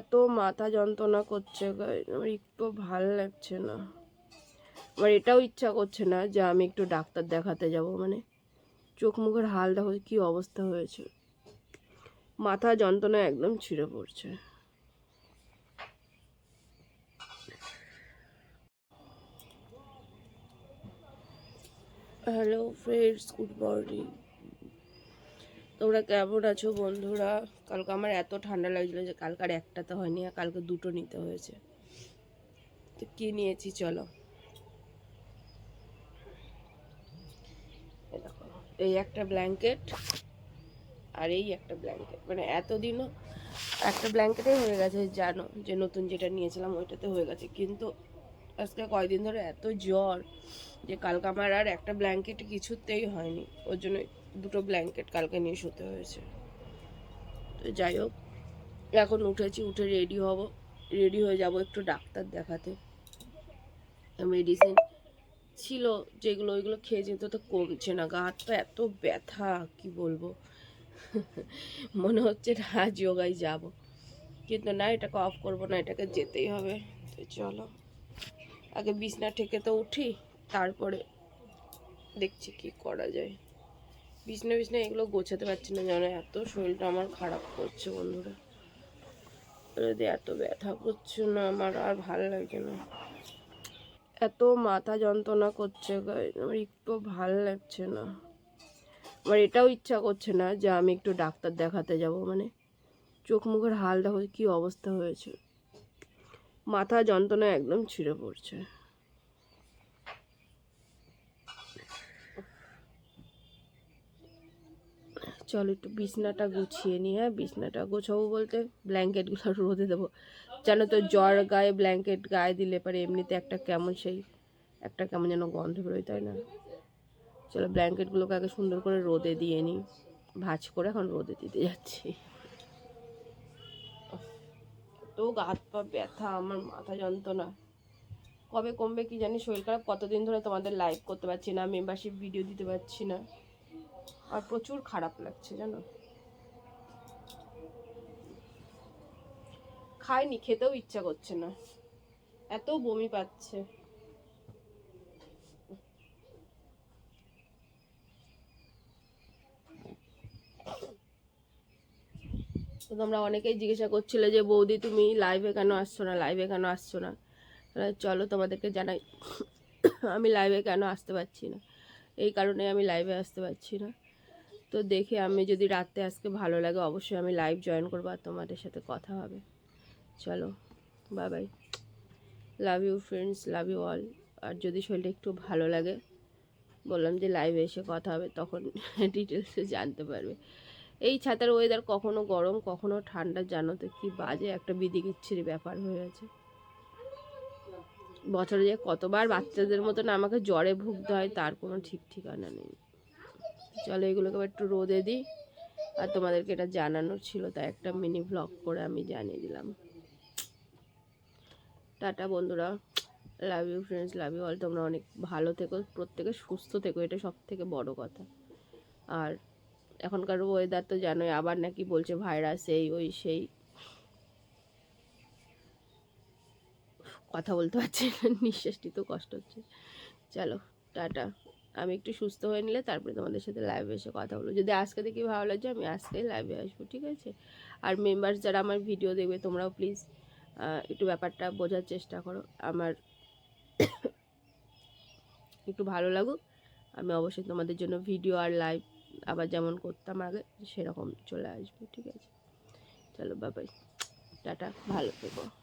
এত মাথা যন্ত্রণা করছে আমার একটু ভালো লাগছে না। আমার এটাও ইচ্ছা করছে না যে আমি একটু ডাক্তার দেখাতে যাব মানে চোখ মুখের হাল দেখো কি অবস্থা হয়েছে। মাথা যন্ত্রণা একদম ছিঁড়ে পড়ছে। হ্যালো ফ্রেন্ডস গুড মর্নিং তোমরা কেমন আছো বন্ধুরা? কালকে আমার এত ঠান্ডা লাগছিল যে কালকে আর একটা তো হয়নি, আর কালকে দুটো নিতে হয়েছে। তো কি নিয়েছি চলো। এই একটা ব্ল্যাঙ্কেট আর এই একটা ব্ল্যাঙ্কেট মানে এতদিনও একটা ব্ল্যাঙ্কেটে হয়ে গেছে, জানো যে নতুন যেটা নিয়েছিলাম ওইটাতে হয়ে গেছে। কিন্তু আজকে কয়দিন ধরে এত জ্বর যে কালকে আমার আর একটা ব্ল্যাঙ্কেট কিছুতেই হয়নি। ওর জন্য দুটো ব্ল্যাঙ্কেট কালকে নিয়ে শুতে হয়েছে। তো যাই হোক, এখন উঠেছি, উঠে রেডি হব। রেডি হয়ে যাব একটু ডাক্তার দেখাতে। মেডিসিন ছিল, যেগুলো ওইগুলো খেয়ে যেতে তো কমছে না। গা হাত এত ব্যথা, কি বলব? মনে হচ্ছে না যোগাই যাব। কিন্তু না, এটাকে অফ করব না, এটাকে যেতেই হবে। তো চলো, আগে বিছনা থেকে তো উঠি, তারপরে দেখছি কি করা যায়। বিছনা বিছনা এগুলো গোছাতে পারছি না, জানো? এত শরীরটা আমার খারাপ করছে বন্ধুরা। যদি এত ব্যথা করছে না, আমার আর ভালো লাগে না। এত মাথা যন্ত্রণা করছে আমার একটু ভালো লাগছে না। আমার এটাও ইচ্ছা করছে না যে আমি একটু ডাক্তার দেখাতে যাব মানে চোখ মুখের হাল দেখো কি অবস্থা হয়েছে। মাথা যন্ত্রণা একদম ছিঁড়ে পড়ছে। চল একটু বিছনাটা গুছিয়ে নিই হ্যাঁ? বিছনাটা গোছাবো বলতে ব্ল্যাঙ্কেটগুলো রোদে দেবো। জানো তো জ্বর গায়ে ব্ল্যাঙ্কেট গায়ে দিলে পরে এমনিতে একটা কেমন সেই, একটা কেমন যেন গন্ধ বেরোয়, তাই না? চলো ব্ল্যাঙ্কেটগুলোকে আগে সুন্দর করে রোদে দিয়ে নিই। ভাঁজ করে এখন রোদে দিতে যাচ্ছি। তো গাত পা ব্যথা, আমার মাথা যন্ত্রণা। কবে কমবে কি জানি, শরীর খারাপ, কতদিন ধরে তোমাদের লাইভ করতে পারছি না মেম্বারশিপ ভিডিও দিতে পারছি না। আর প্রচুর খারাপ লাগছে, জানো? খাইনি, খেতেও ইচ্ছা করছে না। এত বমি পাচ্ছে। তোমরা অনেকেই জিজ্ঞাসা করছিলে যে, বৌদি তুমি লাইভে কেন আসছো না? লাইভে কেন আসছো না? চলো তোমাদেরকে জানাই, আমি লাইভে কেন আসতে পারছি না? এই কারণে আমি লাইভে আসতে পারছি না। তো দেখে আমি যদি রাতে আজকে ভালো লাগে, অবশ্যই আমি লাইভ জয়েন করব আর তোমাদের সাথে কথা হবে। চলো bye bye love you friends love you all আর যদি শরীরটা একটু ভালো লাগে, বললাম যে লাইভে এসে কথা হবে, তখন ডিটেলসে জানতে পারবে। এই ছাতার ওয়েদার কখনো গরম, কখনো ঠান্ডা, জানো তো কি বাজে, একটা বিদিকিচ্ছিরি ব্যাপার হয়ে আছে। বছরে যে কতবার বাচ্চাদের মতন আমাকে জ্বরে ভুগতে হয়, তার কোনো ঠিক ঠিকানা নেই। চলো এগুলোকে আবার একটু রোদে দিই। আর তোমাদেরকে এটা জানানোর ছিল, তাই একটা মিনি ভ্লগ করে আমি জানিয়ে দিলাম। টাটা বন্ধুরা love you friends love you all তোমরা অনেক ভালো থেকো, প্রত্যেকে সুস্থ থেকো, এটা সব থেকে বড় কথা। আর এখনকার ওয়েদার তো জানোই, আবার নাকি বলছে ভাইরাস এই, ওই, সেই। কথা বলতে পারছি না, নিঃশ্বাস তো কষ্ট হচ্ছে। চলো, টাটা। আমি একটু সুস্থ হয়ে নিলে তারপরে তোমাদের সাথে লাইভে এসে কথা বলব। যদি আজকে দেখি ভালো লাগছে, আমি আজকেই লাইভে আসব, ঠিক আছে? আর মেম্বার্স যারা আমার ভিডিও দেখবে, তোমরাও প্লিজ একটু ব্যাপারটা বোঝার চেষ্টা করো। আমার একটু ভালো লাগুক। আমি অবশ্যই তোমাদের জন্য ভিডিও আর লাইভ আবার যেমন করতাম আগে, সেরকম চলে আসবে, ঠিক আছে? চলো বাবাই টাটা, ভালো থেকো।